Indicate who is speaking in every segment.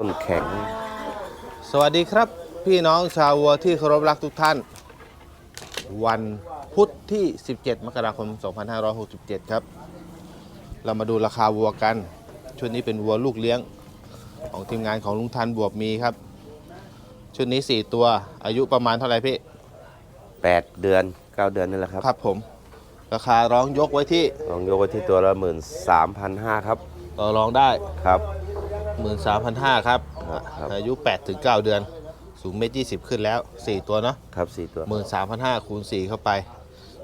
Speaker 1: ต้นแข็ง
Speaker 2: สวัสดีครับ พี่น้องชาววัวที่เคารพรักทุกท่าน วันพุธที่ 17 มกราคม 2567 ครับ เรามาดูราคาวัวกัน ชุดนี้เป็นวัวลูกเลี้ยง ของทีมงานของลุงทันบวบมีครับ ชุดนี้ 4 ตัวอายุประมาณเท่าไหร่พี่
Speaker 1: 8 เดือน 9 เดือนนี่แหละครับ
Speaker 2: ครับผม ราคาร้องยกไว้ที่
Speaker 1: ลองยกไว้ที่ตัวละหมื่นสามพันห้าครับ
Speaker 2: ต่อรองได้
Speaker 1: ครับ
Speaker 2: 13,500ครับ
Speaker 1: ครับ ครับ
Speaker 2: อายุ8-9เดือน สูงเมตร20ขึ้นแล้ว4ตัวเนาะ
Speaker 1: ครับสี่ตัว
Speaker 2: หมื่นสามพันห้าคูณสี่เข้าไป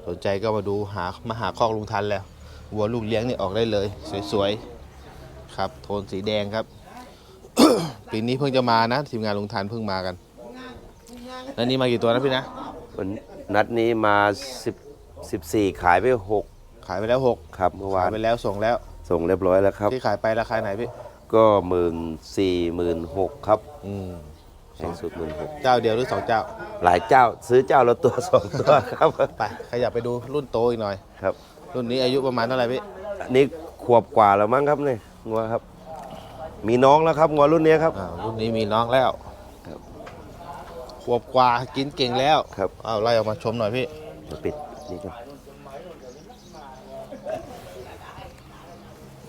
Speaker 2: สนใจก็มาดูหามาหาคอกลุงทันแล้ว วัวลูกเลี้ยงนี่ออกได้เลย สวยๆ ครับ โทนสีแดงครับ ปีนี้เพิ่งจะมานะ ทีมงานลุงทันเพิ่งมากัน แล้วนี่มากี่ตัวนะพี่นะ
Speaker 1: วันนัดนี้มา10 14ขายไป6
Speaker 2: ขายไปแล้วหก
Speaker 1: ครับเมื่อวา
Speaker 2: ขานยไปแล้วส่งแล้ว
Speaker 1: ส่งเรียบร้อยแล้วครับ
Speaker 2: ที่ขายไปราคาไหนพี่
Speaker 1: ก็หมื่นสี่หมื่นหกครับ
Speaker 2: อืม
Speaker 1: แพงสุดหมื่นหก
Speaker 2: เจ้าเดียวหรือสองเจ้า
Speaker 1: หลายเจ้าซื้อเจ้าละตัวสองตัวครับ
Speaker 2: ไปขยับไปดูรุ่นโตอีกหน่อย
Speaker 1: ครับ
Speaker 2: รุ่นนี้อายุประมาณเท่าไหร่พี่
Speaker 1: อันนี้ขวบกว่าแล้วมั้งครับเนี่ยงัวครับ มีน้องแล้วครับงัวรุ่นนี้ครับ
Speaker 2: อ่ารุ่นนี้มีน้องแล้ว
Speaker 1: ครับ
Speaker 2: ขวบกว่ากินเก่งแล้ว
Speaker 1: ครับ
Speaker 2: เอาไล่ออกมาชมหน่อยพี่
Speaker 1: เดี๋ยวปิดนี่ครับ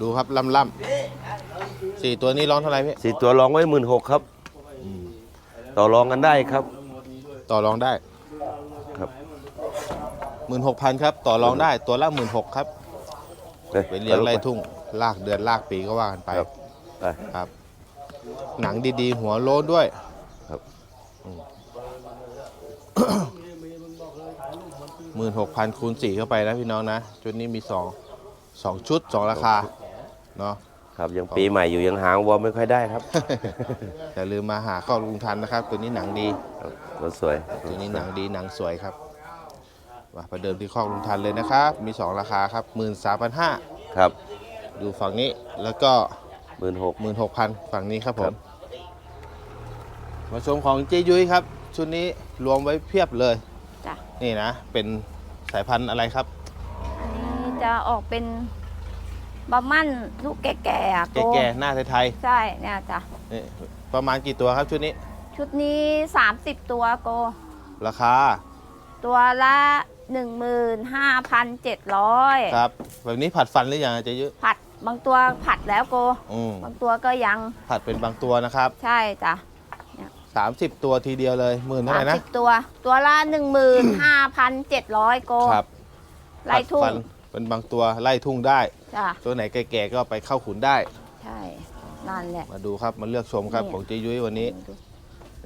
Speaker 2: ดูครับล่ำล่ำสี่ตัวนี้ร้องเท่าไหร่พี่
Speaker 1: สี่ตัวรองไว้หมื่นหกครับ ต่อรองกันได้ครับ
Speaker 2: ต่อรองได้
Speaker 1: ครับ
Speaker 2: หมื่นหกพันครับ ต่อรองได้ตัวละหมื่นหกครับเป็นเลี้ยงไร่ทุ่งลากเดือนลากปีก็ว่ากันไป
Speaker 1: ครับไป
Speaker 2: ครับ หนังดีๆ หัวโล้นด้วย
Speaker 1: ครับ
Speaker 2: หมื่นหกพันคูณสี่เข้าไปนะพี่น้องนะ ชุดนี้มีสองสองชุดสองราคา เนาะ
Speaker 1: ครับยังปีใหม่อยู่ยังหางวัวไม่ค่อยได้ครับ
Speaker 2: อย่าลืมมาหาข้อลุงทันนะครับ ตัวนี้หนังดี
Speaker 1: ครับตัวสวย
Speaker 2: ตัวนี้หนังดีหนังสวยครับมาประเดิมที่ข้อลุงทันเลยนะครับ มีสองราคาครับหมื่นสามพันห้า
Speaker 1: ครับ
Speaker 2: อยู่ฝั่งนี้แล้วก็
Speaker 1: หมื่นหก
Speaker 2: หมื่นหกพันฝั่งนี้ครับผ
Speaker 1: ครั
Speaker 2: ม
Speaker 1: บ
Speaker 2: มาชมของเจยุ้ยครับ ชุดนี้รวมไว้เพียบเลย
Speaker 3: จ้ะ
Speaker 2: นี่นะ เป็นสายพันธุ์อะไรครับ
Speaker 3: อันนี้จะออกเป็น บะมั่นลูกแก่ๆอะโก
Speaker 2: แก่ๆหน้าไทย
Speaker 3: ใช่เนี่ยจ้ะ
Speaker 2: ๆนี่ประมาณกี่ตัวครับชุดนี้
Speaker 3: ชุดนี้ 30 ตัวโก
Speaker 2: ราคา
Speaker 3: ตัวละ15,700
Speaker 2: ครับแบบนี้ผัดฟันหรือยังเจยุ้ย
Speaker 3: ผัดบางตัวผัดแล้วโก
Speaker 2: อืม
Speaker 3: บางตัวก็ยัง
Speaker 2: ผัดเป็นบางตัวนะครับ
Speaker 3: ใช่จ้ะ
Speaker 2: 30 ตัวทีเดียวเลยหมื่นเท่าไหร่นะ
Speaker 3: 30 ตัว ตัวละ 15,700 โก
Speaker 2: ครับ
Speaker 3: ไล่ทุ่ง
Speaker 2: ผัดฟัน เป็นบางตัวไล่ทุ่งได้
Speaker 3: จ้ะ
Speaker 2: ตัวไหนแก่ๆก็ไปเข้าขุนได้
Speaker 3: ใช่นั่นแหละ
Speaker 2: มาดูครับมาเลือกชมครับ
Speaker 3: นี่
Speaker 2: ของเจยุ้ยวันนี้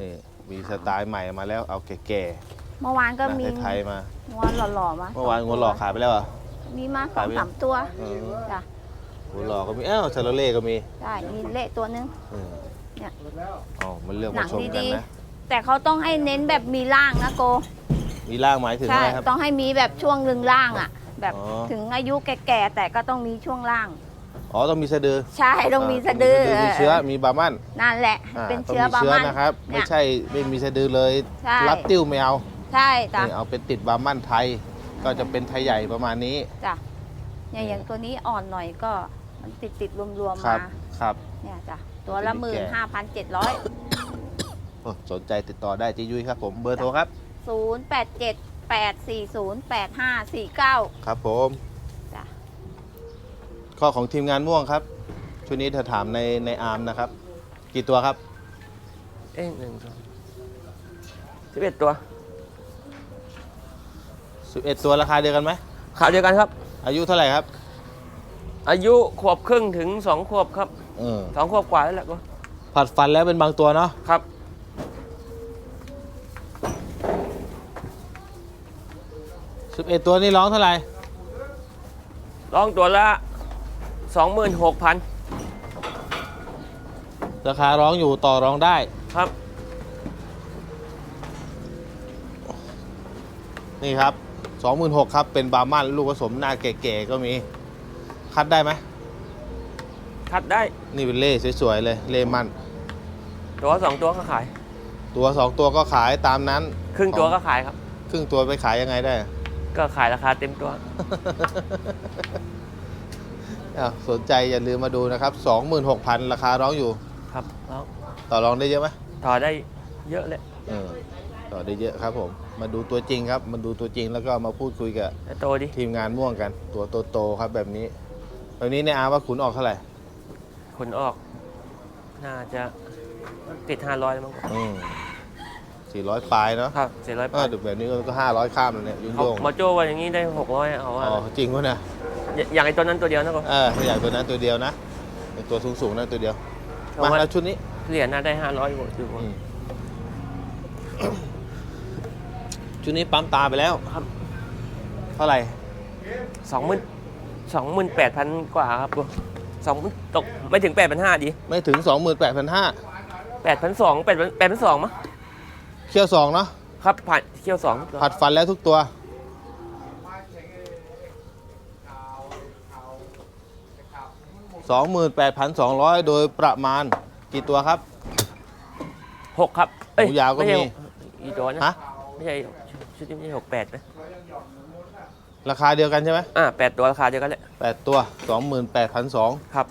Speaker 2: นี่มีสไตล์ใหม่มาแล้วเอาแก่
Speaker 3: เมื่อวาน
Speaker 2: ๆห
Speaker 3: ก็มี
Speaker 2: น้าไทยๆมา
Speaker 3: งัวหล่อๆมา
Speaker 2: เมื่อวานงัวหลอกขายไปแล้วเหรอ
Speaker 3: มีมาส
Speaker 2: ขา
Speaker 3: อยง
Speaker 2: ไป
Speaker 3: สามตัว
Speaker 2: เออ
Speaker 3: จ้ะ
Speaker 2: งัวหลอกก็มีอ้าวชาโลเล่ก็มี
Speaker 3: ใช่มีเละตัวนึง
Speaker 2: เออ
Speaker 3: เนี่ย
Speaker 2: อ๋อมันเลือก
Speaker 3: หนั
Speaker 2: มางชมกัน
Speaker 3: ดี
Speaker 2: นะ
Speaker 3: ๆ แต่เขาต้องให้เน้นแบบมีร่างนะโก
Speaker 2: มีล่างหมายถึง
Speaker 3: ใช่
Speaker 2: อะไรครับ
Speaker 3: ต้องให้มีแบบช่วงหนึ่งล่างอะ แบบ
Speaker 2: อ๋อ
Speaker 3: ถึงอายุแก่ๆแต่ก็ต้องมีช่วงล่าง
Speaker 2: อ๋อต้องมีสะดือ
Speaker 3: ใช่ต้องมีสะดือ
Speaker 2: มีสะมีเชื้อมีบาร์มัน
Speaker 3: นั่นแหละ
Speaker 2: อ่า
Speaker 3: เป็น
Speaker 2: ต้อง
Speaker 3: เชื้อ
Speaker 2: มี
Speaker 3: บา
Speaker 2: เชื้อ
Speaker 3: มัน
Speaker 2: นะครับ
Speaker 3: เนี่
Speaker 2: ไม่
Speaker 3: ย
Speaker 2: ใช่ไม่มีสะดือเลย
Speaker 3: ใช่
Speaker 2: รัดติ้วไม่เอา
Speaker 3: ใช่จ้ะ
Speaker 2: นี่เอาเป็นติดบาร์มันไทย ก็จะเป็นไทยใหญ่ประมาณนี้
Speaker 3: จ้ะเนี่ยอย่างตัวนี้อ่อนหน่อยก็มันติดติดๆรวมๆ
Speaker 2: ครั
Speaker 3: มา
Speaker 2: บครับ
Speaker 3: เนี่ยจ้ะตัวละห
Speaker 2: ตั
Speaker 3: มื่
Speaker 2: วนี้
Speaker 3: น
Speaker 2: แก่
Speaker 3: ห้าพันเจ็ดร้อย
Speaker 2: โอ้สนใจติดต่อได้เจยุ้ยครับผมเบอร์โทรครับ
Speaker 3: ศูนย์แปดเจ็ด แปดสี่ศูนย์แปดห้าสี่เก้า
Speaker 2: ครับผม
Speaker 3: จ้ะ
Speaker 2: ข้อของทีมงานม่วงครับ ชุดนี้เธอถามในในอาร์มนะครับ กี่ตัวครับ
Speaker 1: เอ้ยหนึ่งสองสิบเอ็ดตัว
Speaker 2: 11 ตัวราคาเดียวกันไหม
Speaker 1: ข่าวเดียวกันครับ
Speaker 2: อายุเท่าไหร่ครับ
Speaker 1: อายุขวบครึ่งถึงสองขวบครับ
Speaker 2: เออ
Speaker 1: สองขวบกว่าแล้วแหละก็
Speaker 2: ผัดฟันแล้วเป็นบางตัวเนาะ
Speaker 1: ครับ
Speaker 2: 11ตัวนี่ร้องเท่าไหร่
Speaker 1: ลองตัวละสองหมื่นหกพัน
Speaker 2: ราคาร้องอยู่ต่อร้องได้
Speaker 1: ครับ
Speaker 2: นี่ครับ26,000ครับ เป็นบาร์มันลูกผสมหน้าแก่ๆก็มี คัดได้ไหม
Speaker 1: คัดได้
Speaker 2: นี่เป็นเล่สวยๆเลย เล่มัน
Speaker 1: ตัวสองตัวก็ขาย
Speaker 2: ตัว2ตัวก็ขายตามนั้น
Speaker 1: ครึ่งตัวก็ขายครับ
Speaker 2: ครึ่งตัวไปขายยังไงได้
Speaker 1: ก็ขายราคาเต็มตัว
Speaker 2: อ้าวสนใจอย่าลืมมาดูนะครับ 26,000 ราคาร้องอยู่
Speaker 1: ครับแล้ว
Speaker 2: ต่อรองได้เยอะไหม
Speaker 4: ต่อได้เยอะเลย
Speaker 2: เออต่อได้เยอะครับผม มาดูตัวจริงครับ มาดูตัวจริงแล้วก็มาพูดคุยกับ
Speaker 4: แต่โตดิ
Speaker 2: ทีมงานม่วงกัน ตัวโตๆครับแบบนี้ แบบนี้เนี่ยอาว่าขุนออกเท่าไหร่
Speaker 4: ขนออก น่าจะติดห้าร้อยมั้ง
Speaker 2: อืม สี่ร้อยปลายเนาะ
Speaker 4: ครับเจ็ดร้อย
Speaker 2: เออเดี๋ยวแบบนี้ก็ห้าร้อยข้ามแล้วเนี่ยยุ่ง
Speaker 4: เขา
Speaker 2: โยง
Speaker 4: หมอโจ้ว่าอย่างนี้ได้หกร้อยเอาว่า
Speaker 2: อ๋อจริงวะเนี่ย
Speaker 4: อย่าอย่างไอตัวนั้นตัวเดียวนะก็
Speaker 2: เออไม่อยากตัวนั้นตัวเดียวนะเป็นตัวสูงๆนั่นตัวเดียว
Speaker 4: เพราะ
Speaker 2: มา
Speaker 4: ว่า
Speaker 2: แล้วชุดนี้
Speaker 4: เหรียญน่าได้ห้าร้อยกว่าอยู่
Speaker 2: อืมชุดนี้ปั๊มตาไปแล้ว
Speaker 4: ครับ
Speaker 2: เท่าไหร่
Speaker 4: สองหมื่นสองหมื่นแปดพันกว่าครับสองตกไม่ถึงแปดพันห้าดี
Speaker 2: ไม่ถึง 28,500
Speaker 4: แปดพันสองแปดแปดพันสองมั้ง
Speaker 2: เคี่ยวสองเนาะ
Speaker 4: ครับผ่านเที่ยวสอง
Speaker 2: ผัดฟันแล้วทุกตัว 28,200 โดยประมาณกี่ตัวครับ
Speaker 4: หกครับเอ้
Speaker 2: หมูยาวก็
Speaker 4: ไใช่
Speaker 2: มี
Speaker 4: หอีตัวนะ
Speaker 2: ฮะ
Speaker 4: ไม่ใช่ชุดนี้ไม่ใช่หกแปดนะ
Speaker 2: ราคาเดียวกันใช่ไหม
Speaker 4: อ่าแปดตัวราคาเดียวกันแหละ
Speaker 2: 8ตัว 28,200
Speaker 4: ครับ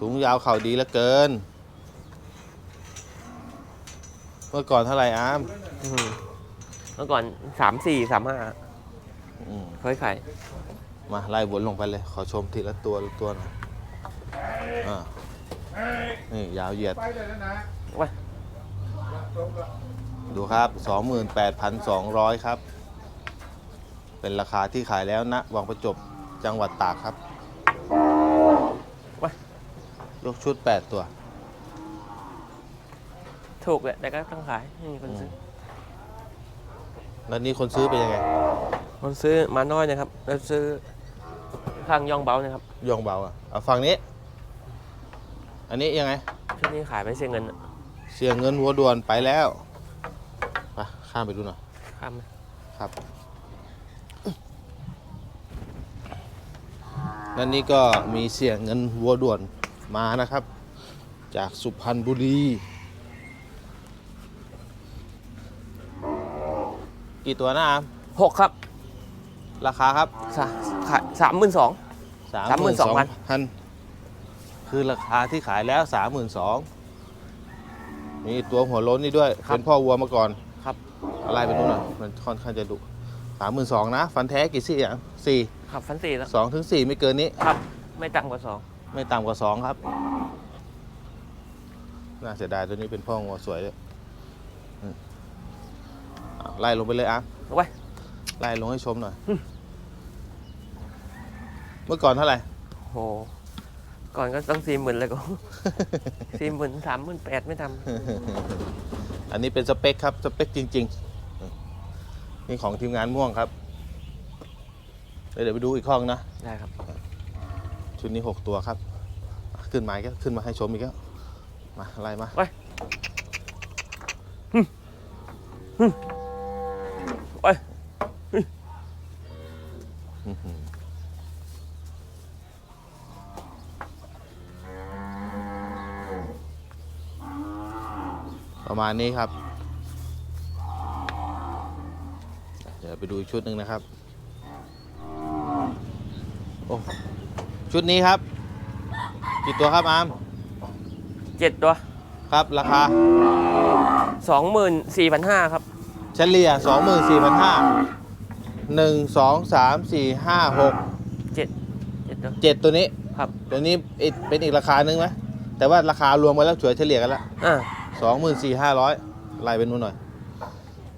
Speaker 2: สูงยาวเข่าดีเหลือเกิน เมื่อก่อนเท่าไหร่อาม
Speaker 4: อืมเมื่อก่อนสามสี่สามห้า
Speaker 2: อืม
Speaker 4: เคยขาย
Speaker 2: มาไล่บนลงไปเลย ขอชมทีละตัวละตัวหน่อยอ่านี่ยาวเหยียด
Speaker 4: ว่า
Speaker 2: ดูครับ 28,200 ครับ เป็นราคาที่ขายแล้วนะวังประจบจังหวัดตากครับ ยกชุด 8 ตัว
Speaker 4: ถูกแหละแต่ก็ต้องขายไม่มีคนซื้อ
Speaker 2: แล้วนี่คนซื้อเป็นยังไง
Speaker 4: คนซื้อมาน้อยนะครับ แล้วซื้อข้างย่องเบานะครับ
Speaker 2: ยองเบาอะเอาฝั่งนี้ อันนี้ยังไง
Speaker 4: ชุดนี้ขายไม่เสียเงินอะ
Speaker 2: เสียเงินหัวด่วนไปแล้วไปข้ามไปดูหน่อย
Speaker 4: ข้ามไหม
Speaker 2: ครับและนี่ก็มีเสียเงินวัวด่วนมานะครับ จากสุพรรณบุรี กี่ตัวนะอาม
Speaker 4: หกครับ
Speaker 2: ราคาครับ
Speaker 4: สาขายสามหมื่นสอง32,000
Speaker 2: พันคือราคาที่ขายแล้วสามหมื่นสองมีตัวหัวโล้นนี่ด้วยเป็นพ่อวัวมาก่อน
Speaker 4: ครับ
Speaker 2: อะไรไปนู่นน่ะมันค่อนข้างจะดุสามหมื่นสองนะ ฟันแท้กี่ซี่อะสี่
Speaker 4: ขับฟันสี่แล้ว
Speaker 2: สองถึงสี่ไม่เกินนี้
Speaker 4: ครับ ไม่ต่ำกว่าสอง
Speaker 2: ไม่ต่ำกว่าสองครับ น่าเสียดายตัวนี้เป็นพ่องัวสวยเลยอืมอะ ไล่ลงไปเลยอะ
Speaker 4: เอาไว้
Speaker 2: ไล่ลงให้ชมหน่อย เมื่อก่อนเท่าไหร่
Speaker 4: โห ก่อนก็ต้องสี่หมื่นเลยก็สี่หมื่นสามหมื่นแปดไม่ท
Speaker 2: อันนี้เป็นสเปคครับ สเปคจริง ๆ นี่ของทีมงานม่วงครับ เดี๋ยวเดี๋ยวไปดูอีกห้องนะำ
Speaker 4: ได้ครับ
Speaker 2: ชุดนี้6ตัวครับ ขึ้นมาอีก็ขึ้นมาให้ชมอีกแล้ว มาไล่มา
Speaker 4: ไปไป
Speaker 2: อื้อหือ ประมาณนี้ครับ เดี๋ยวไปดูอีกชุดหนึ่งนะครับ โอ้ชุดนี้ครับ กี่ตัวครับอาม
Speaker 4: เจ็ดตัว
Speaker 2: ครับราคา
Speaker 4: สองหมื่นสี่พัน ห้าครับ
Speaker 2: เฉลี่ย24,500 1 2 3 4 5 6
Speaker 4: เจ็ดเจ็ดตัว
Speaker 2: 7ตัวนี้
Speaker 4: ครับ
Speaker 2: ตัวนี้อีกเป็นอีกราคาหนึงไหมแต่ว่าราคารวมกันแล้วเฉยเฉลี่ยกันแล้ว
Speaker 4: อ่า
Speaker 2: 24,500ไล่ไปนู่นหน่อย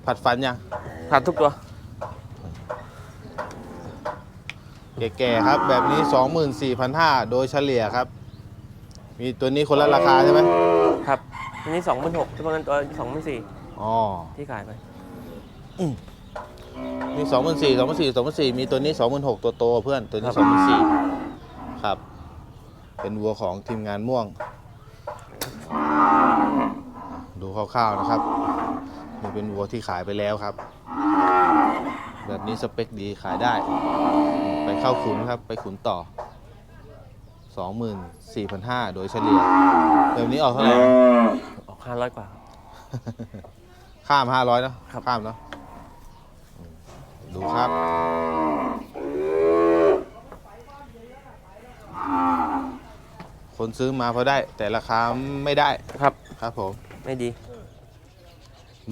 Speaker 2: ผัดฟันยัง
Speaker 4: ขาดทุกตัว
Speaker 2: แก่ๆครับ แบบนี้24,500โดยเฉลี่ยครับ มีตัวนี้คนละราคาใช่ไหม
Speaker 4: ครับอันนี้สองหมื่นหกตัวนั้นตัวสองหมื่นสี่
Speaker 2: อ๋อ
Speaker 4: ที่ขายไป
Speaker 2: มี 24,000 24,000 24,000มีตัวนี้26,000ตัวโตเพื่อนตัวนี้24,000ครับ เป็นวัวของทีมงานม่วง ดูคร่าวๆนะครับนี่เป็นวัวที่ขายไปแล้วครับ แบบนี้สเปคดีขายได้ ไปเข้าขุนครับ ไปขุนต่อ 24,500 โดยเฉลี่ยแบบนี้ออกเท่าไหร่
Speaker 4: ออกห้าร้อยกว่า
Speaker 2: ข้าม 500เนอะ
Speaker 4: ครับ
Speaker 2: ข้ามเนาะอืม ดูครับ คนซื้อมาพอได้ แต่ราคาไม่ได้
Speaker 4: ครับ
Speaker 2: ครับผม
Speaker 4: ไม่ดี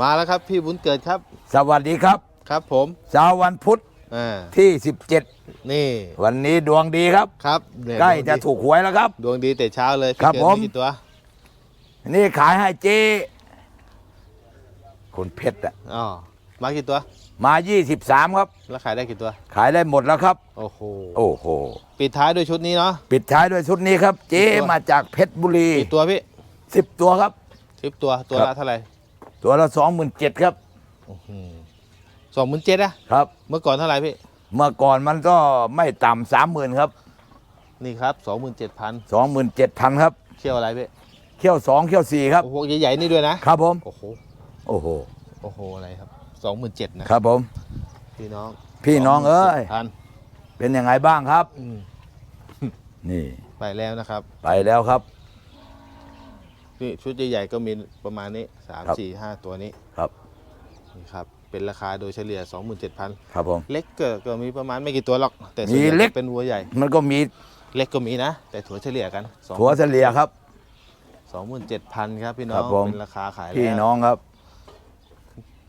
Speaker 2: มาแล้วครับพี่บุญเกิดครับ
Speaker 5: สวัสดีครับ
Speaker 2: ครับผม
Speaker 5: เช้าวันพุธ
Speaker 2: อ่า
Speaker 5: ที่
Speaker 2: นี่
Speaker 5: 17 วันนี้ดวงดีครับ
Speaker 2: ครับเนี่ย
Speaker 5: ใกล้
Speaker 2: ดวงดี
Speaker 5: จะถูกหวยแล้วครับ
Speaker 2: ดวงดีแต่เช้าเลยพี่
Speaker 5: ครับ
Speaker 2: เกิด
Speaker 5: ผม
Speaker 2: กี่ตัว
Speaker 5: นี่ขายให้เจ๊คนเพชรอะ
Speaker 2: อ๋อ มากี่ตัว
Speaker 5: มา 23 ครับ
Speaker 2: แล้วขายได้กี่ตัว
Speaker 5: ขายได้หมดแล้วครับ
Speaker 2: โอ้โห
Speaker 5: โอ้โห
Speaker 2: ปิดท้ายด้วยชุดนี้เนาะ
Speaker 5: ปิดท้ายด้วยชุดนี้ครับ เจ๊
Speaker 2: กี่ตัว
Speaker 5: มาจากเพชรบุรี
Speaker 2: กี่ตัวพี่
Speaker 5: 10ตัวครับ
Speaker 2: สิบตัว ตัว
Speaker 5: ครั
Speaker 2: ละ
Speaker 5: บ
Speaker 2: เท่าไหร่
Speaker 5: ตัวละ27,000ครับ
Speaker 2: สองหมื่นเจ็ดอะ
Speaker 5: ครับ
Speaker 2: เมื่อก่อนเท่าไหร่พี่
Speaker 5: เมื่อก่อนมันก็ไม่ต่ำ30,000ครับ
Speaker 2: นี่ครับสองหมื่นเจ็ดพัน
Speaker 5: 27,000ครับ
Speaker 2: เที่ยวอะไรพี่
Speaker 5: เขี้ยว2เขี้ยว4ครับ
Speaker 2: โอ้โห ใหญ่ๆนี่ด้วยนะ ครับ
Speaker 5: ผม
Speaker 2: โอ้โห
Speaker 5: โอ้โห
Speaker 2: โอ้โห อะไรครับ สองหมื่นเจ็ดนะครับ
Speaker 5: ผม
Speaker 2: พี่น้อง
Speaker 5: พี่น้องเอ้ย
Speaker 2: พัน
Speaker 5: เป็นยังไงบ้างครับ
Speaker 2: อืม
Speaker 5: นี่
Speaker 2: ไปแล้วนะครับ
Speaker 5: ไปแล้วครับ
Speaker 2: นี่ชุดใหญ่ๆก็มีประมาณนี้สาม
Speaker 5: ครับ
Speaker 2: สี่ห้าตัวนี้
Speaker 5: ครับ
Speaker 2: นี่ครับ เป็นราคาโดยเฉลี่ย 27,000
Speaker 5: ครับผม
Speaker 2: เล็กเกิดก็มีประมาณไม่กี่ตัวหรอก แต่ส่วน
Speaker 5: มี
Speaker 2: ใหญ่
Speaker 5: เล็ก
Speaker 2: เป็นวัวใหญ่
Speaker 5: มันก็มี
Speaker 2: เล็กก็มีนะ แต่ถั่วเฉลี่ยกันสอง
Speaker 5: ถั่วเฉลี่ยครับ
Speaker 2: สองหมื่นเจ็ดพันครับพี่น้อ
Speaker 5: ครั
Speaker 2: ง
Speaker 5: บผม
Speaker 2: เป็นราคาขายแล้ว
Speaker 5: พี่น้องครับ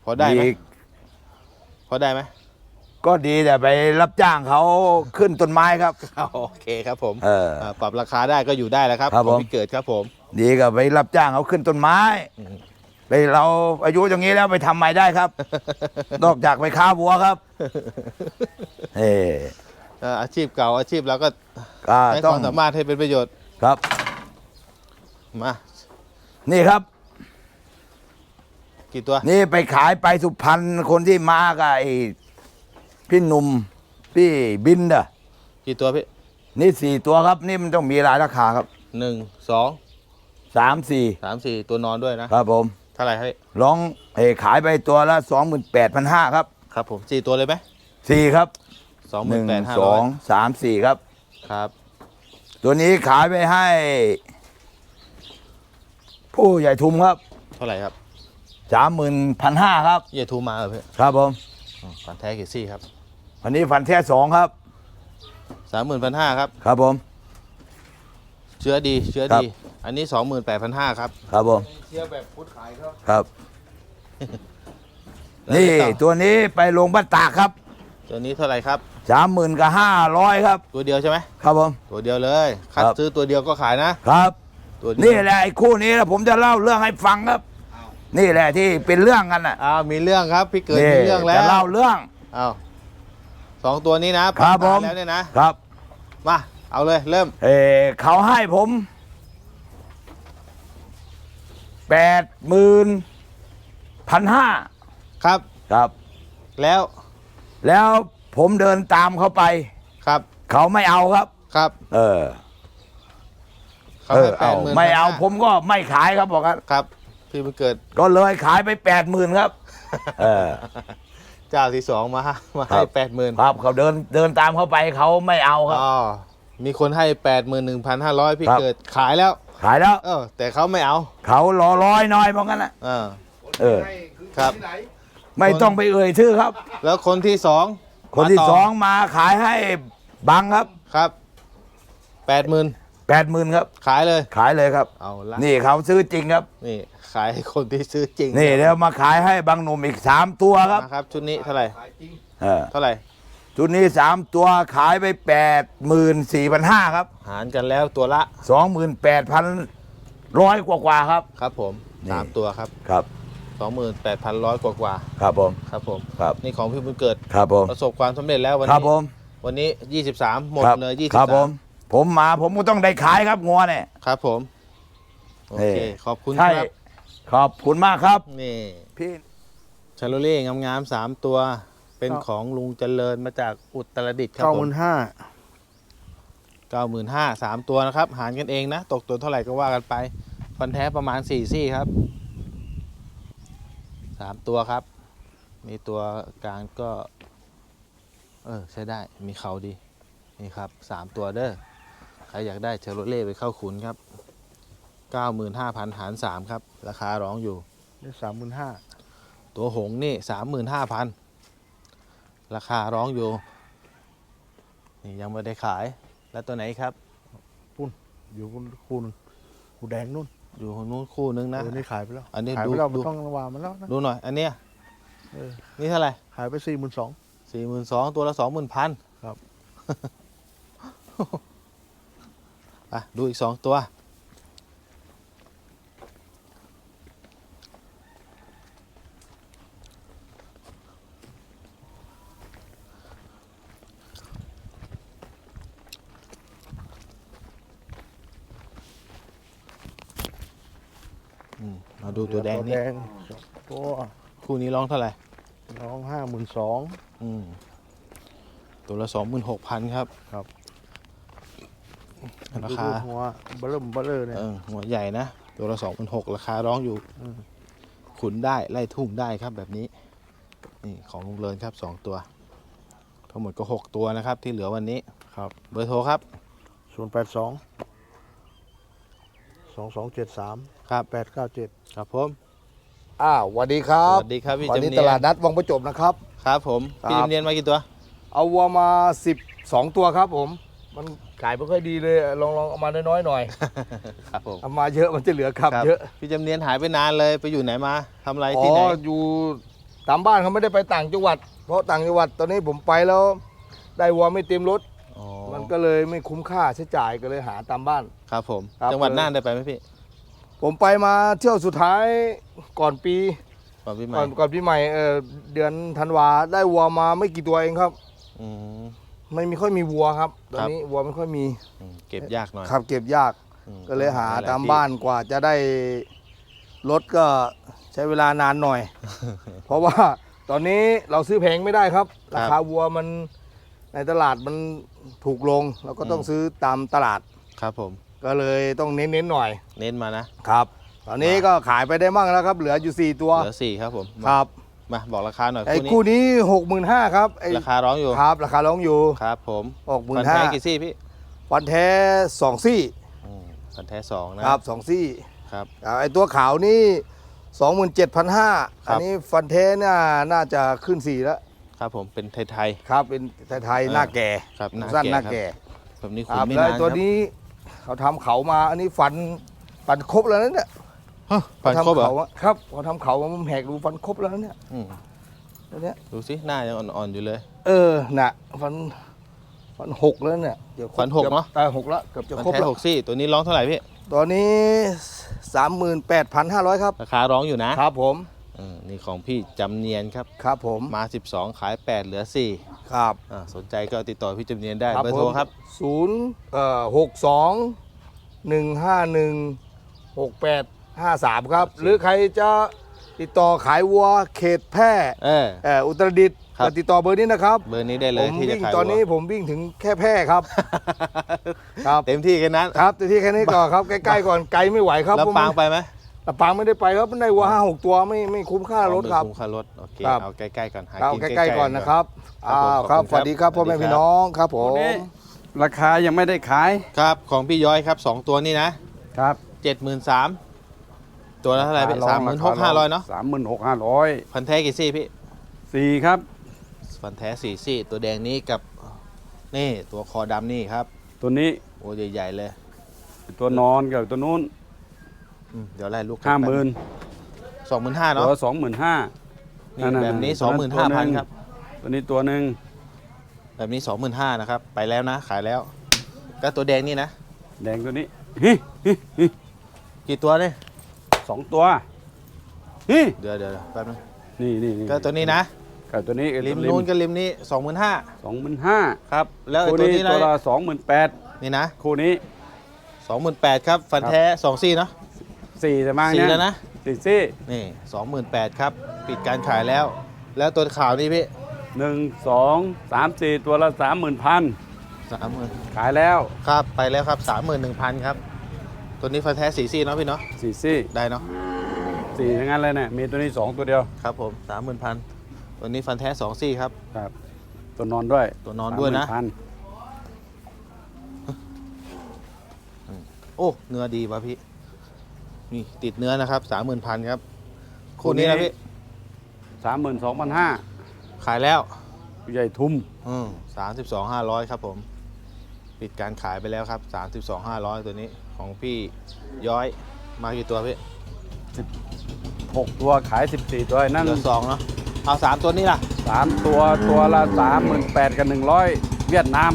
Speaker 2: พอได้ไหม
Speaker 5: ดี
Speaker 2: พอได้ไหม
Speaker 5: ก็ดีแต่ไปรับจ้างเขาขึ้นต้นไม้ครับ
Speaker 2: โอเคครับผม
Speaker 5: เออา
Speaker 2: ปรับราคาได้ก็อยู่ได้แล้วครับ
Speaker 5: ครับ
Speaker 2: ของ
Speaker 5: ผม
Speaker 2: พี่เกิดครับผม
Speaker 5: ดีกับไปรับจ้างเขาขึ้นต้นไม้
Speaker 2: อืม
Speaker 5: ไปเราอายุอย่างนี้แล้วไปทำไมได้ครับ นอกจากไปค้าวัวครับเออ
Speaker 2: เอ่ออาชีพเก่าอาชีพเราก็
Speaker 5: ก็
Speaker 2: ใช้ค
Speaker 5: ต้อง
Speaker 2: วามสามารถให้เป็นประโยชน์
Speaker 5: ครับ
Speaker 2: มา
Speaker 5: นี่ครับ
Speaker 2: กี่ตัว
Speaker 5: นี่ไปขายไปสุพรรณคนที่มากับไอ้พี่หนุ่มพี่บินเด้อ
Speaker 2: กี่ตัวพี่
Speaker 5: นี่สี่ตัวครับ นี่มันต้องมีรายราคาครับ
Speaker 2: หนึ่งสอง
Speaker 5: สามสี่
Speaker 2: สามสี่ตัวนอนด้วยนะครับ
Speaker 5: ผม
Speaker 2: เท่าไหร่ครับพี่
Speaker 5: ลองเออขายไปตัวละสองหมื่นแปดพันห้าครับ
Speaker 2: ครับผมสี่ตัวเลยไหม
Speaker 5: สี่ครับ
Speaker 2: สองห
Speaker 5: ห
Speaker 2: มื่น
Speaker 5: นึ่ง
Speaker 2: แปดห้า
Speaker 5: ส
Speaker 2: ร้
Speaker 5: อ
Speaker 2: อย
Speaker 5: งสามสี่ครับ
Speaker 2: ครับ
Speaker 5: ตัวนี้ขายไปให้ ผู้ใหญ่ทุมครับ
Speaker 2: เท่าไหร่ครับ
Speaker 5: สามหมื่นพันห้าครับ
Speaker 2: เยี่ยทูมาเหรอพี่
Speaker 5: ครับผม
Speaker 2: อ๋อฟันแท้กี่ซี่ครับ
Speaker 5: อันนี้ฟันแท้สองครับ
Speaker 2: สามหมื่นพันห้าครับ
Speaker 5: ครับผม
Speaker 2: เชื้อดี เชื้อ
Speaker 5: ครับ
Speaker 2: ดี อันนี้สองหมื่นแปดพันห้าครับ
Speaker 5: ครับผม
Speaker 1: เชียร์แบบพุทธขายครับ
Speaker 5: ครับ
Speaker 2: แล้ว
Speaker 5: นี่
Speaker 2: ไงต่อ
Speaker 5: ตัวนี้ไปลงบ้านตากครับ
Speaker 2: ตัวนี้เท่าไหร่ครับ
Speaker 5: สามหมื่นกับห้าร้อยครับ
Speaker 2: ตัวเดียวใช่ไหม
Speaker 5: ครับผม
Speaker 2: ตัวเดียวเลย คัด
Speaker 5: ครับ
Speaker 2: ซื้อตัวเดียวก็ขายนะ
Speaker 5: ครับ
Speaker 2: ตัวเดียว
Speaker 5: นี่แหละไอ้คู่นี้นะผมจะเล่าเรื่องให้ฟังครับ นี่แหละที่เป็นเรื่องกันน่ะ
Speaker 2: อ้าวมีเรื่องครับพี่เกิด
Speaker 5: นี่
Speaker 2: มีเรื่องแล้ว
Speaker 5: จะเล่าเรื่อง
Speaker 2: อ้าวสองตัวนี้นะครับ
Speaker 5: ผม
Speaker 2: แล้วเนี่ยนะ
Speaker 5: ครับ
Speaker 2: มาเอาเลยเริ่ม
Speaker 5: เออเขาให้ผมแปดหมื่นพันห้า
Speaker 2: ครับ
Speaker 5: ครับ
Speaker 2: แล้ว
Speaker 5: แล้วผมเดินตามเขาไป
Speaker 2: ครับ
Speaker 5: เขาไม่เอาครับ
Speaker 2: ครับ
Speaker 5: เออ
Speaker 2: เขา
Speaker 5: เอ
Speaker 2: ให้
Speaker 5: อ
Speaker 2: แป
Speaker 5: เอา
Speaker 2: ดหมื่น
Speaker 5: ไม่เอาผมก็ไม่ขายครับบอกครับ
Speaker 2: ครับ พี่บุญเกิด
Speaker 5: ก็เลยขายไปแปดหมื่นครับ เออ
Speaker 2: เจ้าที่สองมามา
Speaker 5: ครั
Speaker 2: ให้
Speaker 5: บ
Speaker 2: แปดหมื่น
Speaker 5: ครับเขาเดินเดินตามเขาไปเขาไม่เอาครับ
Speaker 2: อ๋อมีคนให้แปดหมื่นหนึ่งพันห้าร้อยพี่
Speaker 5: ครับ
Speaker 2: เกิดขายแล้ว
Speaker 5: ขายแล้ว
Speaker 2: เออ แต่เขาไม่เอา
Speaker 5: เขารอร้อยน้อยเพราะงั้นนะ
Speaker 2: เออ
Speaker 5: เออ
Speaker 2: ครับ
Speaker 5: ไม่ต้องไปเอ่ยชื่อครับ
Speaker 2: แล้วคนที่สอง
Speaker 5: คนที่
Speaker 2: มาต่
Speaker 5: สองมาขายให้บังครับ
Speaker 2: ครับแปดหมื่น
Speaker 5: แปดหมื่นครับ
Speaker 2: ขายเลย
Speaker 5: ขายเลยครับ
Speaker 2: เอาละ
Speaker 5: นี่เขาซื้อจริงครับ
Speaker 2: นี่ขายให้คนที่ซื้อจริง
Speaker 5: นี่แล้วมาขายให้บางหนุ่มอีกสามตัวครับ
Speaker 2: นะครับ ชุดนี้เท่าไหร่
Speaker 5: เออ
Speaker 2: เท่าไหร่
Speaker 5: ชุดนี้สามตัวขายไปแปดหมื่นสี่พันห้าครับ
Speaker 2: หารกันแล้วตัวละ
Speaker 5: สองหมื่นแปดพันร้อยกว่ากว่าๆครับ
Speaker 2: ครับผม
Speaker 5: นี่
Speaker 2: สามตัวครับ
Speaker 5: ครับ
Speaker 2: สองหมื่นแปดพันร้อยกว่ากว่า
Speaker 5: ครับผม
Speaker 2: ๆครับผม
Speaker 5: ครับ
Speaker 2: นี่ของพี่บุญเกิด
Speaker 5: ครับผม
Speaker 2: ประสบความสำเร็จแล้ววัน
Speaker 5: ครับ
Speaker 2: นี้
Speaker 5: ผม
Speaker 2: วันนี้ยี่สิบสามหมด
Speaker 5: ครับ
Speaker 2: เลยยี่สิ
Speaker 5: ครับบผ
Speaker 2: สามม
Speaker 5: ผมมาผมก็ต้องได้ขายครับงัวเนี่ย
Speaker 2: ครับผม โอเค
Speaker 5: นี่
Speaker 2: ขอบคุณ
Speaker 5: ใช่
Speaker 2: ครับ
Speaker 5: ขอบคุณมากครับ
Speaker 2: นี่
Speaker 5: พี่
Speaker 2: ชาโลเล่งามๆสามตัว เป็นของลุงเจริญมาจากอุตรดิตถ์ครับ
Speaker 6: เก้า
Speaker 2: ผ
Speaker 6: ห
Speaker 2: ม
Speaker 6: มื่นห้า
Speaker 2: เก้าหมื่นห้าสามตัวนะครับ หารกันเองนะ ตกตัวเท่าไหร่ก็ว่ากันไป ฟันแท้ประมาณสี่ซี่ครับสามตัวครับ มีตัวกลางก็ เออ ใช้ได้ มีเขาดี นี่ครับสามตัวเด้อ ใครอยากได้เชอร์โรเล่ไปเข้าขุนครับเก้าหมื่นห้าพันหารสามครับ ราคาร้องอยู่
Speaker 6: ได้สามหมื่นห้า
Speaker 2: ตัวหงส์นี่สามหมื่นห้าพันราคาร้องอยู่ นี่ยังไม่ได้ขาย แล้วตัวไหนครับ
Speaker 6: อยู่บนคูนคูแดงนู่น
Speaker 2: อยู่คนนู้นคู่นึงนะ
Speaker 6: เออนี่ขายไปแล้ว
Speaker 2: อันนี้
Speaker 6: ขาย
Speaker 2: ดู
Speaker 6: ไปแล้ว
Speaker 2: ดู
Speaker 6: มันต้องระวางมันแล้วนะ
Speaker 2: ดูหน่อย อันเนี้ย
Speaker 6: เออ
Speaker 2: นี่เท่าไหร่
Speaker 6: ขายไปสี่หมื่นสอง
Speaker 2: สี่หมื่นสองตัวละสองหมื่นพัน
Speaker 6: ครับ
Speaker 2: อะดูอีกสองตัว อืมมาดูตัวแดงนี่
Speaker 6: แดงตัว
Speaker 2: คู่นี้ร้องเท่าไหร่
Speaker 6: น้องห้าหมื่นสอง
Speaker 2: อืม ตัวละสองหมื่นหกพันครับ
Speaker 6: ครับ
Speaker 2: ราคา
Speaker 6: หัวเบลเริ่มเบลเลอร์เนี่ย
Speaker 2: เออหัวใหญ่นะ ตัวละสองพันหกราคาร้องอยู่
Speaker 6: อืม
Speaker 2: ขุนได้ไล่ทุ่งได้ครับแบบนี้ นี่ของลุงเลินครับสองตัว ทั้งหมดก็หกตัวนะครับที่เหลือวันนี้
Speaker 6: ครับ
Speaker 2: เบอร์โทรครับ
Speaker 6: ศูนย์แปดสองสองสองเจ็ดสาม
Speaker 2: ครับ
Speaker 6: แปดเก้าเจ็ด
Speaker 2: ครับผม
Speaker 7: อ้าวสวัสดีครั
Speaker 2: ส
Speaker 7: บ
Speaker 2: วัสดีครับพี่
Speaker 7: วัน
Speaker 2: จำ
Speaker 7: นี้
Speaker 2: เนี
Speaker 7: ต
Speaker 2: ย
Speaker 7: ลาด
Speaker 2: น
Speaker 7: นัดวังประจบนะครับ
Speaker 2: ครับผม
Speaker 7: ครับ
Speaker 2: พี่จำเนียนมากี่ตัว
Speaker 7: เอาวัวมาสิบสองตัวครับผม มัน ขายไม่ค่อยดีเลยลองลองเอามาน้อยๆหน่อย
Speaker 2: ครับผม
Speaker 7: เอามาเยอะมันจะเหลือครับ
Speaker 2: ครับ
Speaker 7: เยอะ
Speaker 2: พี่จำเนียนหายไปนานเลยไปอยู่ไหนมาทำอะไร
Speaker 7: อ๋
Speaker 2: ที่ไหน
Speaker 7: ออยู่ตามบ้านเขาไม่ได้ไปต่างจังหวัด เพราะต่างจังหวัดตอนนี้ผมไปแล้ว ได้วัวไม่เต็มรถ
Speaker 2: อ๋อ
Speaker 7: มันก็เลยไม่คุ้มค่าใช้จ่ายก็เลยหาตามบ้าน
Speaker 2: ครับผม
Speaker 7: ครับ
Speaker 2: จังหวัดน่านได้ไปไหมพี่
Speaker 7: ผมไปมาเที่ยวสุดท้ายก่อนปี
Speaker 2: ก่อนพี่ใหม่
Speaker 7: ก่อนก่อนปีใหม่เออเดือนธันวาได้วัวมาไม่กี่ตัวเองครับ
Speaker 2: อืม
Speaker 7: ไม่มีค่อยมีวัวครับตอน
Speaker 2: ครับ
Speaker 7: นี้วัวไม่ค่อยมี
Speaker 2: อืมเก็บยากหน่อย
Speaker 7: ครับเก็บยาก
Speaker 2: อืม
Speaker 7: ก็เลยหา
Speaker 2: หลยๆ
Speaker 7: ตาม
Speaker 2: ที่
Speaker 7: บ้านกว่าจะได้รถก็ใช้เวลานานหน่อย เพราะว่าตอนนี้เราซื้อแพงไม่ได้ครับ ราคาวัวมันในตลาดมันถูกลงเราก็ต้องซื้อตามตลาด
Speaker 2: ครับผม
Speaker 7: ก็เลยต้องเน้นๆหน่อย
Speaker 2: เน้นมานะ
Speaker 7: ครับ ตอนนี้ก็ขายไปได้มั่งแล้วครับ เหลืออยู่ 4 ตัว
Speaker 2: เหลือสี่ครับผม
Speaker 7: ค
Speaker 2: มา
Speaker 7: รับ
Speaker 2: มาบอกราคาหน่อย
Speaker 7: ไอ้
Speaker 2: คู่นี้
Speaker 7: คู่นี้65,000ครับไอ้
Speaker 2: ราคาร้องอยู่
Speaker 7: ครับ ราคาร้องอยู่
Speaker 2: ครับผม
Speaker 7: ออกหมื่
Speaker 2: ฟั
Speaker 7: น
Speaker 2: น
Speaker 7: ห้า
Speaker 2: แท้กี่ซี่พี่
Speaker 7: วันแท้สองซี่
Speaker 2: อืมฟันแท้สองนะครับ
Speaker 7: สองซี่
Speaker 2: ครับ
Speaker 7: อ่าไอ้ตัวขาวนี่27,500
Speaker 2: ครับ
Speaker 7: อันนี้ฟันเทน่าน่าจะขึ้นสี่แล้ว
Speaker 2: ครับผมเป็นไทย
Speaker 7: ครับเป็นไทย
Speaker 2: เออ
Speaker 7: ๆหน้าแก่
Speaker 2: ๆครับหน้า
Speaker 7: สั้นหน้า
Speaker 2: ครับ
Speaker 7: แก่
Speaker 2: แบบนี้
Speaker 7: ค
Speaker 2: ขุน
Speaker 7: รับ
Speaker 2: ไม่
Speaker 7: แล้ว
Speaker 2: นา
Speaker 7: ไอ้
Speaker 2: น
Speaker 7: ตัว
Speaker 2: ครับ
Speaker 7: นี้เขาทำเขามาอันนี้ฟันฟันครบแล้วนะเนี่ย
Speaker 2: ฮะฟันครบเหรอ
Speaker 7: เขาทำเขาอะครับเขาทำเขามันแหกดูฟันครบแล้วนะเนี่ย
Speaker 2: อืม
Speaker 7: ตัวเนี้ย
Speaker 2: ดูสิหน้ายังอ่อนๆอยู่เลย
Speaker 7: เออน่ะฟันฟันหกแล้วเนี่ยเดี๋ยวครบ
Speaker 2: ฟันหกเนอะ
Speaker 7: แต่หกแล้วเกือบจะ
Speaker 2: ฟัน
Speaker 7: ครบ
Speaker 2: แท้
Speaker 7: แล้ว
Speaker 2: หกซี่ ตัวนี้ร้องเท่าไหร่พี่
Speaker 7: ตัวนี้38,500ครับ
Speaker 2: ราคาร้องอยู่นะครับ
Speaker 7: ผม
Speaker 2: อืมนี่ของพี่จำเนียนครับ
Speaker 7: ครับผม
Speaker 2: มา 12 ขาย 8 เหลือ4
Speaker 7: ครับ
Speaker 2: อ่าสนใจก็ติดต่อพี่จำเนียนได้เบอร์โทรครับ
Speaker 7: ศูนย์เอ่อหกสองหนึ่งห้าหนึ่งหกแปด ห้าสามครับ หรือใครจะติดต่อขายวัวเขตแพร่
Speaker 2: เออ
Speaker 7: เอ่ออุตรดิตถ์
Speaker 2: ครับ
Speaker 7: ก็ติดต่อเบอร์นี้นะครับ
Speaker 2: เบอร์นี้ได้เล
Speaker 7: ผ
Speaker 2: ย
Speaker 7: ม
Speaker 2: ที่จะ
Speaker 7: วิ่ง
Speaker 2: ขาย
Speaker 7: ตอนนี้
Speaker 2: วัว
Speaker 7: ผมวิ่งถึงแค่แพร่ครับ ครับ
Speaker 2: เต็มที่แค่นั้น
Speaker 7: ครับแต่ที่แค่นี้ก่อนครับใกล้ๆก่อนไกลไม่ไหวครับ
Speaker 2: แล้ว
Speaker 7: เพระ
Speaker 2: ปาง
Speaker 7: มัน
Speaker 2: ไปไหม
Speaker 7: ลำปางไม่ได้ไปครับมันได้วัวห้าหกตัวไม่ไม่คุ้มค่ารถครับ
Speaker 2: คุ้มค่ารถโอเค
Speaker 7: ครับ
Speaker 2: เอาใกล้ๆก่อนหา
Speaker 7: เอา
Speaker 2: กิน
Speaker 7: ใกล้ๆก่อนนะครับ
Speaker 2: ครับ
Speaker 7: อ้าว
Speaker 2: ผม
Speaker 7: ครับ
Speaker 2: ขอบคุณครับ
Speaker 7: สวัสดีครับพ่อแม่
Speaker 2: สวัสดี
Speaker 7: พี่
Speaker 2: ครับ
Speaker 7: น้องครับผม
Speaker 6: นี้ราคายังไม่ได้ขาย
Speaker 2: ครับของพี่ย้อยครับ2ตัวนี้นะครับ 73,000 ตัวละเท่าไหร่พี่สามหมื่นหกห้าร้อยเนาะ
Speaker 6: สามหมื่นหกห้าร้อย
Speaker 2: พันแท้กี่ซี่พี่
Speaker 6: สี่ครับ
Speaker 2: ฟันแท้สี่ซี่ ตัวแดงนี้กับนี่ตัวคอดำนี่ครับ
Speaker 6: ตัวนี้
Speaker 2: โอ้ใหญ่ๆเลย
Speaker 6: ตัวนอนกับตัวนู้น
Speaker 2: อืมเดี๋ยวไล่ลูก
Speaker 6: ห้าหมื่น
Speaker 2: สองหมื่นห้าเนาะ
Speaker 6: ตัวสองหมื่นห้า
Speaker 2: นี่
Speaker 6: นั่นๆ
Speaker 2: แบบนี้
Speaker 6: ตั
Speaker 2: สอง
Speaker 6: ว
Speaker 2: หมื่น
Speaker 6: ตั
Speaker 2: ห้าว
Speaker 6: ห
Speaker 2: พัน
Speaker 6: ง
Speaker 2: ครับ
Speaker 6: ตัวนี้ตัวหนึ่ง
Speaker 2: แบบนี้สองหมื่นห้านะครับ ไปแล้วนะ ขายแล้ว ก็ตัวแดงนี่นะ
Speaker 6: แดงตัวนี้ฮิฮิฮิ
Speaker 2: กี่ตัวเนี่ย
Speaker 6: สองตัวฮิ
Speaker 2: เดี๋ยวเดี๋ยวแป๊บนึง
Speaker 6: นี่นี่นี่
Speaker 2: ก็ตัวนี้นะ
Speaker 6: กับตัวนี้
Speaker 2: ริมนู้นกับริมนี้สองหมื่นห้า
Speaker 6: สองหมื่นห้า
Speaker 2: ครับ แล้วไอ้
Speaker 6: คู่
Speaker 2: ตัว
Speaker 6: นี้
Speaker 2: นี้
Speaker 6: ตัว
Speaker 2: นะ
Speaker 6: ละสองหมื่นแปด
Speaker 2: นี่นะ
Speaker 6: คู่นี้
Speaker 2: สองหมื่นแปดครับ ฟันแท้สองซี่เนาะ
Speaker 6: สี่แต่มาก
Speaker 2: สี่
Speaker 6: เนี่ย
Speaker 2: แล้วนะ
Speaker 6: สี่ซี่
Speaker 2: นี่สองหมื่นแปดครับ ปิดการขายแล้ว แล้วตัวขาวนี่พี่
Speaker 6: หนึ่งสองสามสี่ตัวละสามหมื่นพัน
Speaker 2: สามหมื่น
Speaker 6: ขายแล้ว
Speaker 2: ครับไปแล้วครับสามหมื่นหนึ่งพันครับ ตัวนี้ฟันแท้สี่ซี่เนาะพี่เนาะ
Speaker 6: สี่ซี่
Speaker 2: ได้เนาะ
Speaker 6: สี่ทั้งนั้นเลยเนี่ยมีตัวนี้สองตัวเดียว
Speaker 2: ครับผมสามหมื่นพันตัวนี้ฟันแท้สองซี่ครับ
Speaker 6: ครับ ตัวนอนด้วย
Speaker 2: ตัวนอนด้วยนะ
Speaker 6: พัน
Speaker 2: โอ้เนื้อดีป่ะพี่นี่ติดเนื้อนะครับสามหมื่นพันครับคู่นี้นะพี่
Speaker 6: สามหมื่นสองพันห้า
Speaker 2: ขายแล้ว
Speaker 6: ใหญ่ทุ่ม
Speaker 2: อืมสามสิบสองห้าร้อยครับผม ปิดการขายไปแล้วครับสามสิบสองห้าร้อยตัวนี้ ของพี่ย้อยมากี่ตัวพี่
Speaker 6: 6ตัวขาย 14 ตัวนั่น
Speaker 2: เหลือสองเนาะเอาสามตัวนี้ล่ะ
Speaker 6: 3ตัวตัวละ38,000กับ100 เวียดนาม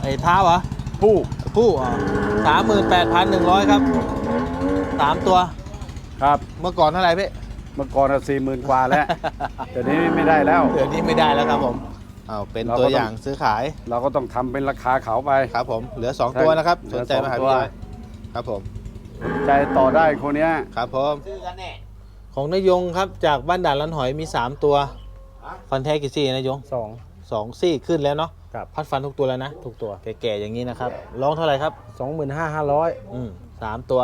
Speaker 2: ไอ้เท้าเหรอ
Speaker 6: ผู้
Speaker 2: ผู้สามหมื่นแปดพันหนึ่งร้อยครับสามตัว
Speaker 6: ครับ
Speaker 2: เมื่อก่อนเท่าไหร่พี่
Speaker 6: เมื่อก่อนสี่หมื่นกว่าแล้ว เดี๋ยวนี้ไม่ได้แล้ว
Speaker 2: เดี๋ยวนี้ไม่ได้แล้วครับผม เอาเป็น
Speaker 6: เราก็
Speaker 2: ตัว
Speaker 6: ต้อง
Speaker 2: อย่างซื้อขาย
Speaker 6: เราก็ต้องทำเป็นราคาเขาไป
Speaker 2: ครับผมเหลือ
Speaker 6: ใช่
Speaker 2: 2ตัวนะครับ
Speaker 6: เหลื
Speaker 2: ส
Speaker 6: อน
Speaker 2: ใจมาหา
Speaker 6: สองตัว
Speaker 2: พี่ยอยครับผม
Speaker 6: ใจต่อได้คนเนี้ย
Speaker 2: ครับผมของนายยงครับจากบ้านด่านลันหอยมี 3 ตัวฟันแท้กี่ซี่นายยง
Speaker 8: สอง
Speaker 2: สองซี่ขึ้นแล้วเนาะ
Speaker 8: ครับ
Speaker 2: พัดฟันทุกตัวแล้วนะ
Speaker 8: ทุกตัว
Speaker 2: แก่ๆอย่างนี้นะครับร้องเท่าไหร่ครับ
Speaker 8: สองหมื่นห้าห้าร้อย
Speaker 2: อืมสามตัว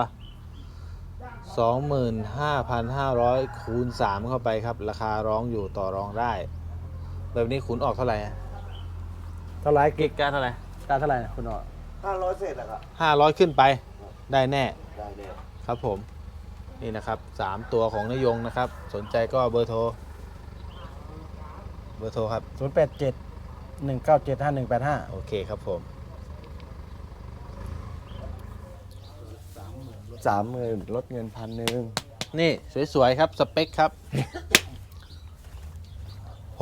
Speaker 2: สองหมื่นห้าพันห้าร้อยคูณสามเข้าไปครับ ราคาร้องอยู่ต่อรองได้ แบบนี้ขุนออกเท่าไหร่
Speaker 8: เท่าไหร
Speaker 2: กิกการเท่าไหร่
Speaker 8: ตาเท่าไหร่คุณอ๋อ
Speaker 9: ห้าร้อยเศษนะครับ
Speaker 2: ห้าร้อยขึ้นไป ได้แน่
Speaker 9: ได้เนี่ย
Speaker 2: ครับผม นี่นะครับสามตัวของนายงนะครับ สนใจก็เบอร์โทร เบอร์โทรครับ
Speaker 8: ศูนย์แปดเจ็ดหนึ่งเก้าเจ็ดห้าหนึ่งแปดห้า
Speaker 2: โอเคครับผม
Speaker 9: สามหมื่นลดเงินพันหนึ่ง
Speaker 2: นี่ สวย ๆ ครับ สเปค ครับ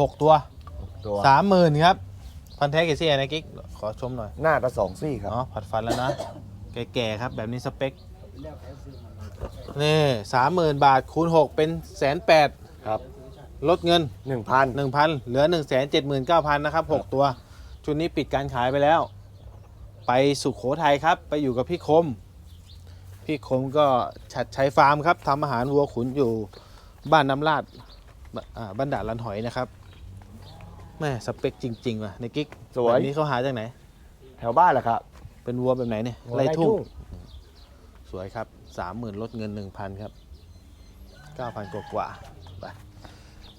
Speaker 2: หกตัว
Speaker 9: ตัว
Speaker 2: สามหมื่นครับ พันแท้กี่ซี่นะกิ๊ก ขอชมหน่อย
Speaker 9: หน้าก็สองซี่ครับ
Speaker 2: เนาะผัดฟันแล้วนะ แก่ๆครับ แบบนี้สเปค นี่สามหมื่นบาทคูณหกเป็นแสนแปด
Speaker 9: ครับ
Speaker 2: ลดเงิน
Speaker 9: หนึ่งพัน
Speaker 2: หนึ่งพันเหลือหนึ่งแสนเจ็ดหมื่นเก้าพันนะครับหกตัว ชุดนี้ปิดการขายไปแล้ว ไปสุขโขทัยครับ ไปอยู่กับพี่คม พี่คมก็ชัดชัยฟาร์มครับทำอาหารวัวขุนอยู่บ้านน้ำลาดบอ่าบ้านด่านลันหอยนะครับ แม่สเปคจริงๆว่ะในกิ๊ก
Speaker 9: สวย
Speaker 2: แบบนี้เขาหาจากไหน
Speaker 9: แถวบ้านแหละครับ
Speaker 2: เป็นวัวแบบไหนเนี่ยไล่ทุ่งสวยครับสามหมื่นลดเงินหนึ่งพันครับเก้าพันกว่ากว่าๆไป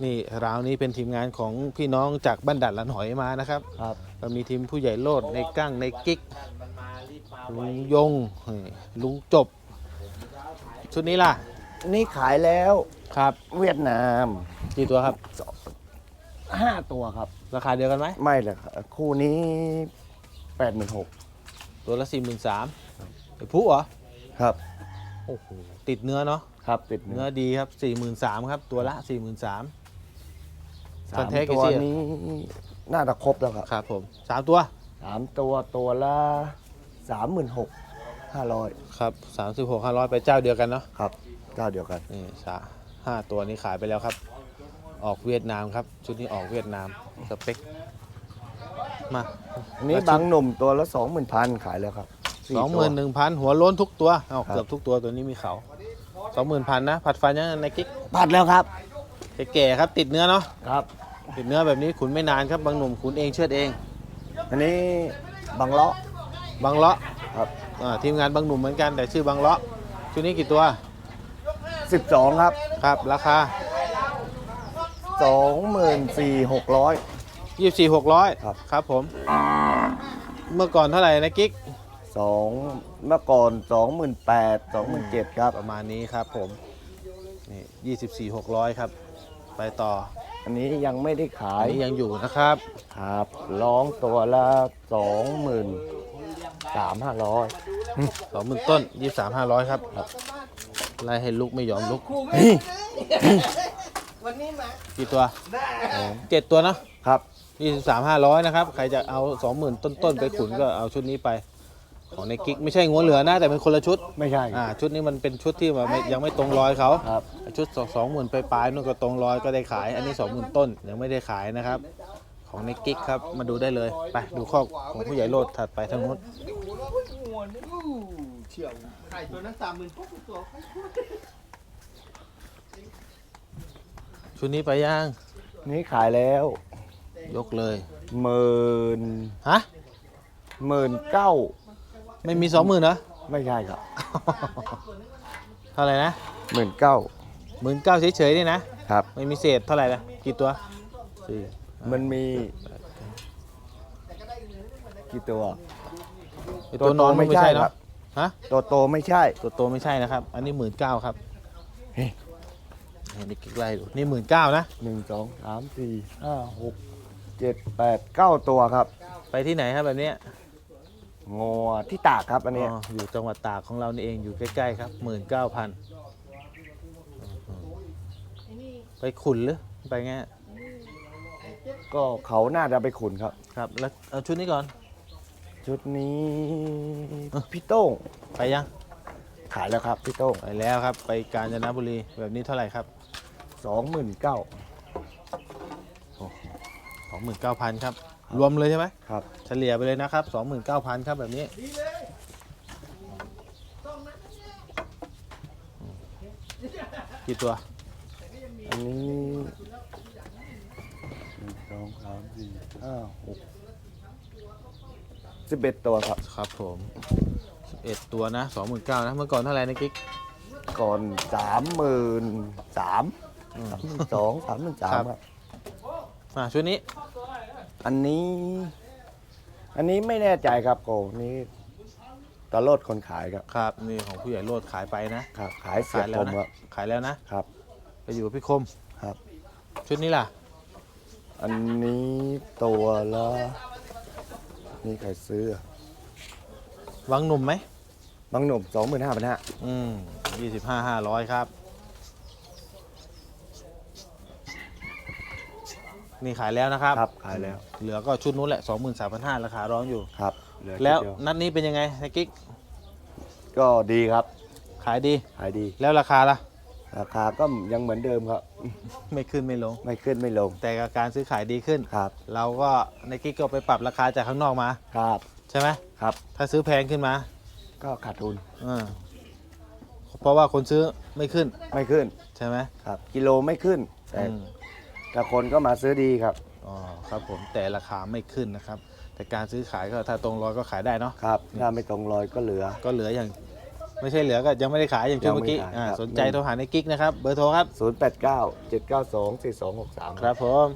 Speaker 2: นี่ราวนี้เป็นทีมงานของพี่น้องจากบ้านดัดลันหอยมานะครับ
Speaker 9: ครับ
Speaker 2: ก็มีทีมผู้ใหญ่โลดในกั้งในกิ๊กลุงยงนี่ลุงจบ ชุดนี้ล่ะ
Speaker 9: นี่ขายแล้ว
Speaker 2: ครับ
Speaker 9: เวียดนาม
Speaker 2: กี่ตัวครับ
Speaker 9: ห้าตัวครับ
Speaker 2: ราคาเดียวกันไหม
Speaker 9: ไม่เลยครับคู่นี้แปดหมื่นหก
Speaker 2: ตัวละสี่หมื่นสามไอ้ผู้เหรอ
Speaker 9: ครับ
Speaker 2: โอ้โห ติดเนื้อเนาะ
Speaker 9: ครับติด
Speaker 2: เนื้
Speaker 9: เนื้
Speaker 2: อ
Speaker 9: อ
Speaker 2: ดีครับสี่หมื่นสามครับ ตัวละสี่หมื่นสาม
Speaker 9: สาม
Speaker 2: ฟันแท้กี่
Speaker 9: ตัว
Speaker 2: ซี่อะ
Speaker 9: นี้น่าจะครบแล้วครับ
Speaker 2: ครับผมสามตัว
Speaker 9: สามตัวตัวละสามหมื่นหกห้าร้อย
Speaker 2: ครับสามสิบหกห้าร้อยไปเจ้าเดียวกันเนาะ
Speaker 9: ครับเจ้าเดียวกัน
Speaker 2: นี่สาห้าตัวนี้ขายไปแล้วครับ ออกเวียดนามครับ ชุดนี้ออกเวียดนามสเปคมา
Speaker 9: อันนี้บางหนุ่มตัวละสองหมื่นพันขายแล้วครับ
Speaker 2: สองหมื่นหนึ่งพันหัวโล้นทุกตัวเอา
Speaker 9: ครับ
Speaker 2: เกือบทุกตัวตัวนี้มีเขาสองหมื่นพันนะ ผัดฟันยังในกิ๊ก
Speaker 9: ผัดแล้วครับ
Speaker 2: แก่ๆครับ ติดเนื้อเนาะ
Speaker 9: ครับ
Speaker 2: ติดเนื้อแบบนี้ขุนไม่นานครับบางหนุ่มขุนเองเชือดเอง
Speaker 9: อันนี้บางเลาะ
Speaker 2: บางเลาะ
Speaker 9: ครับ
Speaker 2: อ่าทีมงานบางหนุ่มเหมือนกันแต่ชื่อบางเลาะชุดนี้กี่ตัว
Speaker 9: สิบสองครับ
Speaker 2: ครับราคา
Speaker 9: สองหมื่นสี่หกร้อย
Speaker 2: ยี่สี่หกร้อย
Speaker 9: ครับ
Speaker 2: ครับผม เมื่อก่อนเท่าไหร่นะกิ๊ก
Speaker 9: สองเมื่อก่อนสองหมื่นแปดสองหมื่นเจ็ดครับ
Speaker 2: ประมาณนี้ครับผมนี่ยี่สิบสี่หกร้อยครับ ไปต่อ
Speaker 9: อันนี้ยังไม่ได้ขา
Speaker 2: อัน
Speaker 9: ย
Speaker 2: นี้ยังอยู่นะครับ
Speaker 9: ครับร้องตัวละสองหมื่นสามห้าร้อย
Speaker 2: สองหมื่นต้นยี่สามห้าร้อยครับไล่ให้ลุกไม่ยอมลุก กี่ตัวเจ็ดตัวเนอะ
Speaker 9: ครับ
Speaker 2: ยี่สิบสามห้าร้อยนะครับ ใครจะเอาสองหมื่นต้นๆไปขุนก็เอาชุดนี้ไป ของในกิ๊กไม่ใช่งัวเหลือนะแต่เป็นคนละชุด
Speaker 9: ไม่ใช่
Speaker 2: อ่าชุดนี้มันเป็นชุดที่แบบไม่ยังไม่ตรงรอยเขา
Speaker 9: ครับ
Speaker 2: ชุดสองหมื่นปลายๆนู่นก็ตรงรอยก็ได้ขาย อันนี้สองหมื่นต้นยังไม่ได้ขายนะครับ ของในกิ๊กครับมาดูได้เลยไปดูข้อของผู้ใหญ่โลดถัดไปทางนู้น ชุดนี้ไปย่าง
Speaker 9: นี่ขายแล้ว
Speaker 2: ยกเลย
Speaker 9: หมื่น
Speaker 2: ฮะ
Speaker 9: หมื่นเก้า
Speaker 2: ไม่มีสองหมื่นเหรอ
Speaker 9: ไม่ใช่ครับ
Speaker 2: เท่าไหร่นะ
Speaker 9: หมื่นเก้า
Speaker 2: หมื่นเก้าเฉยๆนี่นะ
Speaker 9: ครับ
Speaker 2: ไม่มีเศษเท่าไหร่ละกี่ตัว สี่
Speaker 9: มันมี กี่ตัว
Speaker 2: ไอ้ตัวนอนมันไม่ใช่
Speaker 9: ครั
Speaker 2: เนาะ
Speaker 9: บ
Speaker 2: ฮะ
Speaker 9: ตัวโตไม่ใช่
Speaker 2: ตัวโตไม่ใช่นะครับ อันนี้หมื่นเก้าครับ
Speaker 9: เฮ้ย
Speaker 2: นี่นี่กิ๊กไล่ดูนี่หมื่นเก้านะ
Speaker 9: หนึ่งสองสามสี่ห้าหกเจ็ดแปดเก้าตัวครับ
Speaker 2: ไปที่ไหนครับแบบเนี้ย
Speaker 9: งัวที่ตากครับอันเนี้ย
Speaker 2: อ๋ออยู่จังหวัดตากของเรานี่เองอยู่ใกล้ๆครับหมื่นเก้าพันไปขุนหรือไปไง
Speaker 9: ก็เขาน่าจะไปขุนครับ
Speaker 2: ครับ แล้วเอาชุดนี้ก่อน
Speaker 9: ชุดนี้พี่โต้ง
Speaker 2: ไปยัง
Speaker 9: ขายแล้วครับพี่โต้ง
Speaker 2: ไปแล้วครับ ไปกาญจนบุรีแบบนี้เท่าไหร่ครับ
Speaker 9: สองหมื่นเก้า
Speaker 2: สองหมื่นเก้าพันครับ รวมเลยใช่ไหม
Speaker 9: ครับ
Speaker 2: เฉลี่ยไปเลยนะครับสองหมื่นเก้าพันครับแบบนี้กี่ตัว
Speaker 9: อันนี้หนึ่งสองสามสี่ห้าหกสิบเอ็ดตัวครับ
Speaker 2: ครับผม11ตัวนะ29,000นะ เมื่อก่อนเท่าไหร่นะกิ๊ก
Speaker 9: ก่อนสามหมื่นสาม สามหมื่นสองสามหมื่นสาม
Speaker 2: ครับ
Speaker 9: ครับ
Speaker 2: อ่าชุดนี้
Speaker 9: อันนี้ อันนี้ไม่แน่ใจครับโกนี้ตลอดคนขายครับ
Speaker 2: ครับนี่ของผู้ใหญ่โลดขายไปนะ
Speaker 9: ครับ ขายเสีย
Speaker 2: ขายแล้
Speaker 9: ผ
Speaker 2: ว
Speaker 9: ม
Speaker 2: นะ ครับขายแล้วนะ
Speaker 9: ครับ
Speaker 2: ไปอยู่กับพี่คม
Speaker 9: ครับ
Speaker 2: ชุดนี้ล่ะ
Speaker 9: อันนี้ตัวละนี่ใครซื้ออะ
Speaker 2: วังหนุ่มไหม
Speaker 9: บางหนุ่มสองหมื่นห้าพันห้า
Speaker 2: อืม25 500ครับ นี่ขายแล้วนะครับ
Speaker 9: ครับขายแล้ว
Speaker 2: เหลือก็ชุดนู้นแหละ 23,500ราคาร้องอยู่
Speaker 9: ครับเหอ
Speaker 2: แล้ว
Speaker 9: ชุดเดีย
Speaker 2: นัดนี้เป็นยังไงนะกิ๊ก
Speaker 9: ก็ดีครับ
Speaker 2: ขายดี
Speaker 9: ขายดี
Speaker 2: แล้วราคาล่ะ
Speaker 9: ราคาก็ยังเหมือนเดิมครับ
Speaker 2: ไม่ขึ้นไม่ลง
Speaker 9: ไม่ขึ้นไม่ลง
Speaker 2: แต่การซื้อขายดีขึ้น
Speaker 9: ครับ
Speaker 2: เราก็ในกิ๊กก็ไปปรับราคาจากข้างนอกมา
Speaker 9: ครับ
Speaker 2: ใช่ไหม
Speaker 9: ครับ
Speaker 2: ถ้าซื้อแพงขึ้นมา
Speaker 9: ก็ขาดทุน
Speaker 2: อ่าเพราะว่าคนซื้อไม่ขึ้น
Speaker 9: ไม่ขึ้น
Speaker 2: ใช่ไหม
Speaker 9: ครับ กิโลไม่ขึ้นแต่
Speaker 2: อืม
Speaker 9: แต่คนก็มาซื้อดีครับ
Speaker 2: อ๋อครับผมแต่ราคาไม่ขึ้นนะครับ แต่การซื้อขายก็ถ้าตรงร้อยก็ขายได้เนาะ
Speaker 9: ครับ ถ้าไม่ตรงรอยก็เหลือ
Speaker 2: ก็เหลืออย่างไม่ใช่เหลือก็ยังไม่ได้ขายอย่างที่เมื่อกี้
Speaker 9: ยังไม่ขาย
Speaker 2: อ่า
Speaker 9: ครับ
Speaker 2: สนใจโทรหาในกิ๊กนะครับ เบอร์โทรครับ
Speaker 9: 0 8 9 7 9 2 4 2 6 3
Speaker 2: ครับผม